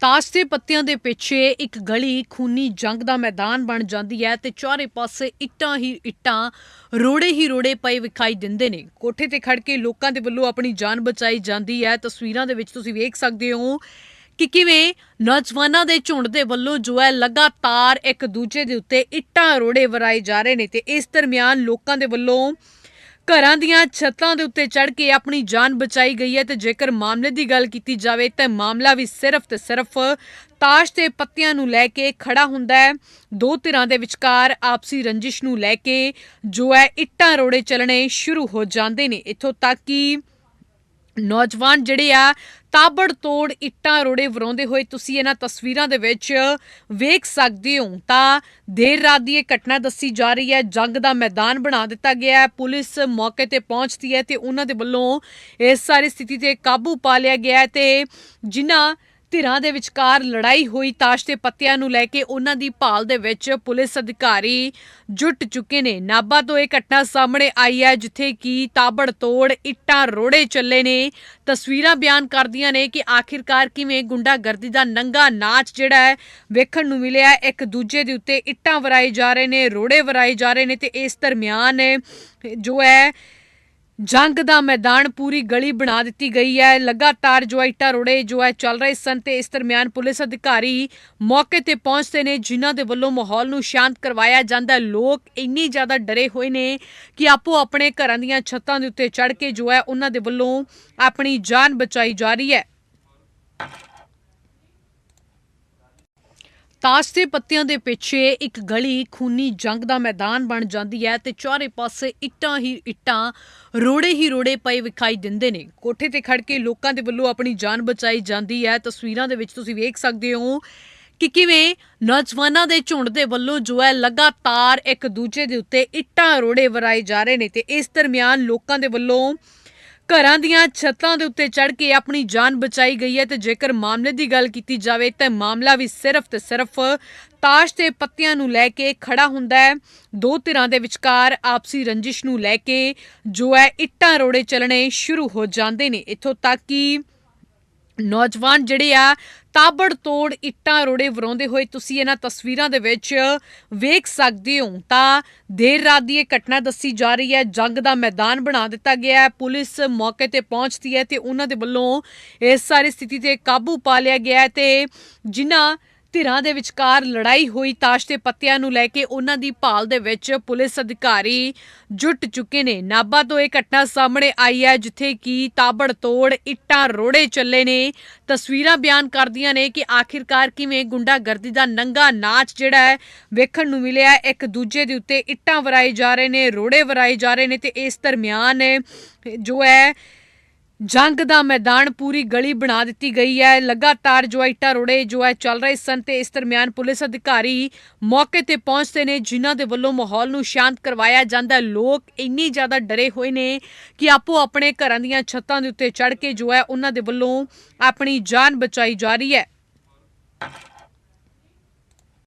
ਤਾਸ਼ ਦੇ ਪੱਤਿਆਂ ਦੇ ਪਿੱਛੇ ਇੱਕ ਗਲੀ ਖੂਨੀ ਜੰਗ ਦਾ ਮੈਦਾਨ ਬਣ ਜਾਂਦੀ ਹੈ ਤੇ ਚਾਰੇ ਪਾਸੇ ਇੱਟਾਂ ਹੀ ਇੱਟਾਂ ਰੋੜੇ ਹੀ ਰੋੜੇ ਪਏ ਵਿਖਾਈ ਦਿੰਦੇ ਨੇ। ਕੋਠੇ ਤੇ ਖੜ ਕੇ ਲੋਕਾਂ ਦੇ ਵੱਲੋਂ ਆਪਣੀ ਜਾਨ ਬਚਾਈ ਜਾਂਦੀ ਹੈ। ਤਸਵੀਰਾਂ ਦੇ ਵਿੱਚ ਤੁਸੀਂ ਵੇਖ ਸਕਦੇ ਹੋ ਕਿ ਕਿਵੇਂ ਨੌਜਵਾਨਾਂ ਦੇ ਝੁੰਡ ਦੇ ਵੱਲੋਂ ਜੋ ਹੈ ਲਗਾਤਾਰ ਇੱਕ ਦੂਜੇ ਦੇ ਉੱਤੇ ਇੱਟਾਂ ਰੋੜੇ ਵਰਾਏ ਜਾ ਰਹੇ ਨੇ ਤੇ ਇਸ ਦਰਮਿਆਨ ਲੋਕਾਂ ਦੇ ਵੱਲੋਂ ਘਰਾਂ ਦੀਆਂ ਛੱਤਾਂ ਦੇ ਉੱਤੇ ਚੜ ਕੇ ਆਪਣੀ ਜਾਨ ਬਚਾਈ ਗਈ ਹੈ ਤੇ ਜੇਕਰ ਮਾਮਲੇ ਦੀ ਗੱਲ ਕੀਤੀ ਜਾਵੇ ਤਾਂ ਮਾਮਲਾ ਵੀ ਸਿਰਫ ਤੇ ਸਿਰਫ ਤਾਸ਼ ਤੇ ਪੱਤਿਆਂ ਨੂੰ ਲੈ ਕੇ ਖੜਾ ਹੁੰਦਾ ਹੈ। ਦੋ ਧਿਰਾਂ ਦੇ ਵਿਚਕਾਰ ਆਪਸੀ ਰੰਜਿਸ਼ ਨੂੰ ਲੈ ਕੇ ਜੋ ਹੈ ਇੱਟਾਂ ਰੋੜੇ ਚੱਲਣੇ ਸ਼ੁਰੂ ਹੋ ਜਾਂਦੇ ਨੇ। ਇੱਥੋਂ ਤੱਕ ਕਿ ਨੌਜਵਾਨ ਜਿਹੜੇ ਆ ਤਾਬੜ ਤੋੜ ਇੱਟਾਂ ਰੋੜੇ ਵਰਾਉਂਦੇ ਹੋਏ ਤੁਸੀਂ ਇਹਨਾਂ ਤਸਵੀਰਾਂ ਦੇ ਵਿੱਚ ਵੇਖ ਸਕਦੇ ਹੋ। ਤਾਂ ਦੇਰ ਰਾਤ ਦੀ ਇਹ ਘਟਨਾ ਦੱਸੀ ਜਾ ਰਹੀ ਹੈ। ਜੰਗ ਦਾ ਮੈਦਾਨ ਬਣਾ ਦਿੱਤਾ ਗਿਆ ਹੈ। ਪੁਲਿਸ ਮੌਕੇ ਤੇ ਪਹੁੰਚਦੀ ਹੈ ਤੇ ਉਹਨਾਂ ਦੇ ਵੱਲੋਂ ਇਸ ਸਾਰੀ ਸਥਿਤੀ ਤੇ ਕਾਬੂ ਪਾ ਲਿਆ ਗਿਆ ਹੈ ਤੇ ਜਿਨ੍ਹਾਂ ਧਿਰਾਂ ਦੇ ਵਿਚਕਾਰ ਲੜਾਈ ਹੋਈ, ਤਾਸ਼ ਦੇ ਪੱਤਿਆਂ ਨੂੰ ਲੈ ਕੇ ਉਹਨਾਂ ਦੀ ਭਾਲ ਦੇ ਵਿੱਚ ਪੁਲਿਸ ਅਧਿਕਾਰੀ ਜੁਟ ਚੁੱਕੇ ਨੇ। ਨਾਭਾ ਤੋਂ ਇਹ ਘਟਨਾ ਸਾਹਮਣੇ ਆਈ ਹੈ, ਜਿੱਥੇ ਕਿ ਤਾਬੜ ਤੋੜ ਇੱਟਾਂ ਰੋੜੇ ਚੱਲੇ ਨੇ। ਤਸਵੀਰਾਂ ਬਿਆਨ ਕਰਦੀਆਂ ਨੇ ਕਿ ਆਖਿਰਕਾਰ ਕਿਵੇਂ ਗੁੰਡਾਗਰਦੀ ਦਾ ਨੰਗਾ ਨਾਚ ਜਿਹੜਾ ਹੈ, ਵੇਖਣ ਨੂੰ ਮਿਲਿਆ। ਇੱਕ ਦੂਜੇ ਦੇ ਉੱਤੇ ਇੱਟਾਂ ਵਰਾਏ ਜਾ ਰਹੇ ਨੇ, ਰੋੜੇ ਵਰਾਏ ਜਾ ਰਹੇ ਨੇ ਤੇ ਇਸ ਦਰਮਿਆਨ ਜੋ ਹੈ ਜੰਗ ਦਾ ਮੈਦਾਨ ਪੂਰੀ ਗਲੀ ਬਣਾ ਦਿੱਤੀ ਗਈ ਹੈ। ਲਗਾਤਾਰ ਜੋ ਹੈ ਇੱਟਾਂ ਰੋੜੇ ਜੋ ਹੈ ਚੱਲ ਰਹੇ ਸਨ ਤੇ ਇਸ ਦਰਮਿਆਨ ਪੁਲਿਸ ਅਧਿਕਾਰੀ ਮੌਕੇ ਤੇ ਪਹੁੰਚਦੇ ਨੇ, ਜਿਨ੍ਹਾਂ ਦੇ ਵੱਲੋਂ ਮਾਹੌਲ ਨੂੰ ਸ਼ਾਂਤ ਕਰਵਾਇਆ ਜਾਂਦਾ ਲੋਕ ਇੰਨੀ ਜ਼ਿਆਦਾ ਡਰੇ ਹੋਏ ਨੇ ਕਿ ਆਪੋ ਆਪਣੇ ਘਰਾਂ ਦੀਆਂ ਛੱਤਾਂ ਦੇ ਉੱਤੇ ਚੜ੍ਹ ਕੇ ਜੋ ਹੈ ਉਹਨਾਂ ਦੇ ਵੱਲੋਂ ਆਪਣੀ ਜਾਨ ਬਚਾਈ ਜਾ ਰਹੀ ਹੈ। ਤਾਸ਼ ਦੇ ਪੱਤਿਆਂ ਦੇ ਪਿੱਛੇ ਇੱਕ ਗਲੀ ਖੂਨੀ ਜੰਗ ਦਾ ਮੈਦਾਨ ਬਣ ਜਾਂਦੀ ਹੈ ਤੇ ਚਾਰੇ ਪਾਸੇ ਇੱਟਾਂ ਹੀ ਇੱਟਾਂ ਰੋੜੇ ਹੀ ਰੋੜੇ ਪਏ ਵਿਖਾਈ ਦਿੰਦੇ ਨੇ। ਕੋਠੇ ਤੇ ਖੜ ਕੇ ਲੋਕਾਂ ਦੇ ਵੱਲੋਂ ਆਪਣੀ ਜਾਨ ਬਚਾਈ ਜਾਂਦੀ ਹੈ। ਤਸਵੀਰਾਂ ਦੇ ਵਿੱਚ ਤੁਸੀਂ ਵੇਖ ਸਕਦੇ ਹੋ ਕਿ ਕਿਵੇਂ ਨੌਜਵਾਨਾਂ ਦੇ ਝੁੰਡ ਦੇ ਵੱਲੋਂ ਜੋ ਹੈ ਲਗਾਤਾਰ ਇੱਕ ਦੂਜੇ ਦੇ ਉੱਤੇ ਇੱਟਾਂ ਰੋੜੇ ਵਰਾਏ ਜਾ ਰਹੇ ਨੇ ਤੇ ਇਸ ਦਰਮਿਆਨ ਲੋਕਾਂ ਦੇ ਵੱਲੋਂ ਘਰਾਂ ਦੀਆਂ ਛੱਤਾਂ ਦੇ ਉੱਤੇ ਚੜ੍ਹ ਕੇ ਆਪਣੀ ਜਾਨ ਬਚਾਈ ਗਈ ਹੈ ਤੇ ਜੇਕਰ ਮਾਮਲੇ ਦੀ ਗੱਲ ਕੀਤੀ ਜਾਵੇ ਤਾਂ ਮਾਮਲਾ ਵੀ ਸਿਰਫ ਤੇ ਸਿਰਫ ਤਾਸ਼ ਤੇ ਪੱਤਿਆਂ ਨੂੰ ਲੈ ਕੇ ਖੜਾ ਹੁੰਦਾ ਹੈ। ਦੋ ਧਿਰਾਂ ਦੇ ਵਿਚਕਾਰ ਆਪਸੀ ਰੰਜਿਸ਼ ਨੂੰ ਲੈ ਕੇ ਜੋ ਹੈ ਇੱਟਾਂ ਰੋੜੇ ਚੱਲਣੇ ਸ਼ੁਰੂ ਹੋ ਜਾਂਦੇ ਨੇ। ਇੱਥੋਂ ਤੱਕ ਕਿ ਨੌਜਵਾਨ ਜਿਹੜੇ ਆ ਤਾਬੜ ਤੋੜ ਇੱਟਾਂ ਰੋੜੇ ਵਰਾਉਂਦੇ ਹੋਏ ਤੁਸੀਂ ਇਹਨਾਂ ਤਸਵੀਰਾਂ ਦੇ ਵਿੱਚ ਵੇਖ ਸਕਦੇ ਹੋ। ਤਾਂ ਦੇਰ ਰਾਤ ਦੀ ਇਹ ਘਟਨਾ ਦੱਸੀ ਜਾ ਰਹੀ ਹੈ। ਜੰਗ ਦਾ ਮੈਦਾਨ ਬਣਾ ਦਿੱਤਾ ਗਿਆ ਹੈ। ਪੁਲਿਸ ਮੌਕੇ ਤੇ ਪਹੁੰਚਦੀ ਹੈ ਤੇ ਉਹਨਾਂ ਦੇ ਵੱਲੋਂ ਇਸ ਸਾਰੀ ਸਥਿਤੀ ਤੇ ਕਾਬੂ ਪਾ ਲਿਆ ਗਿਆ ਹੈ ਤੇ ਜਿਨ੍ਹਾਂ ਧਿਰਾਂ ਦੇ ਵਿਚਕਾਰ ਲੜਾਈ ਹੋਈ, ਤਾਸ਼ ਦੇ ਪੱਤਿਆਂ ਨੂੰ ਲੈ ਕੇ ਉਹਨਾਂ ਦੀ ਭਾਲ ਦੇ ਵਿੱਚ ਪੁਲਿਸ ਅਧਿਕਾਰੀ ਜੁਟ ਚੁੱਕੇ ਨੇ। ਨਾਭਾ ਤੋਂ ਇਹ ਘਟਨਾ ਸਾਹਮਣੇ ਆਈ ਹੈ, ਜਿੱਥੇ ਕਿ ਤਾਬੜ ਤੋੜ ਇੱਟਾਂ ਰੋੜੇ ਚੱਲੇ ਨੇ। ਤਸਵੀਰਾਂ ਬਿਆਨ ਕਰਦੀਆਂ ਨੇ ਕਿ ਆਖਿਰਕਾਰ ਕਿਵੇਂ ਗੁੰਡਾਗਰਦੀ ਦਾ ਨੰਗਾ ਨਾਚ ਜਿਹੜਾ ਹੈ, ਵੇਖਣ ਨੂੰ ਮਿਲਿਆ। ਇੱਕ ਦੂਜੇ ਦੇ ਉੱਤੇ ਇੱਟਾਂ ਵਰਾਏ ਜਾ ਰਹੇ ਨੇ, ਰੋੜੇ ਵਰਾਏ ਜਾ ਰਹੇ ਨੇ ਤੇ ਇਸ ਦਰਮਿਆਨ ਜੋ ਹੈ ਜੰਗ ਦਾ ਮੈਦਾਨ ਪੂਰੀ ਗਲੀ ਬਣਾ ਦਿੱਤੀ ਗਈ ਹੈ। ਲਗਾਤਾਰ ਜੋ ਹੈ ਇੱਟਾਂ ਰੋੜੇ, ਜੋ ਹੈ ਚੱਲ ਰਹੇ ਸਨ ਤੇ ਇਸ ਦਰਮਿਆਨ ਪੁਲਿਸ ਅਧਿਕਾਰੀ ਮੌਕੇ ਤੇ ਪਹੁੰਚਦੇ ਨੇ, ਜਿਨ੍ਹਾਂ ਦੇ ਵੱਲੋਂ ਮਾਹੌਲ ਨੂੰ ਸ਼ਾਂਤ ਕਰਵਾਇਆ ਜਾਂਦਾ ਲੋਕ ਇੰਨੀ ਜ਼ਿਆਦਾ ਡਰੇ ਹੋਏ ਨੇ ਕਿ ਆਪੋ ਆਪਣੇ ਘਰਾਂ ਦੀਆਂ ਛੱਤਾਂ ਦੇ ਉੱਤੇ ਚੜ੍ਹ ਕੇ ਜੋ ਹੈ, ਉਹਨਾਂ ਦੇ ਵੱਲੋਂ ਆਪਣੀ ਜਾਨ ਬਚਾਈ ਜਾ ਰਹੀ ਹੈ।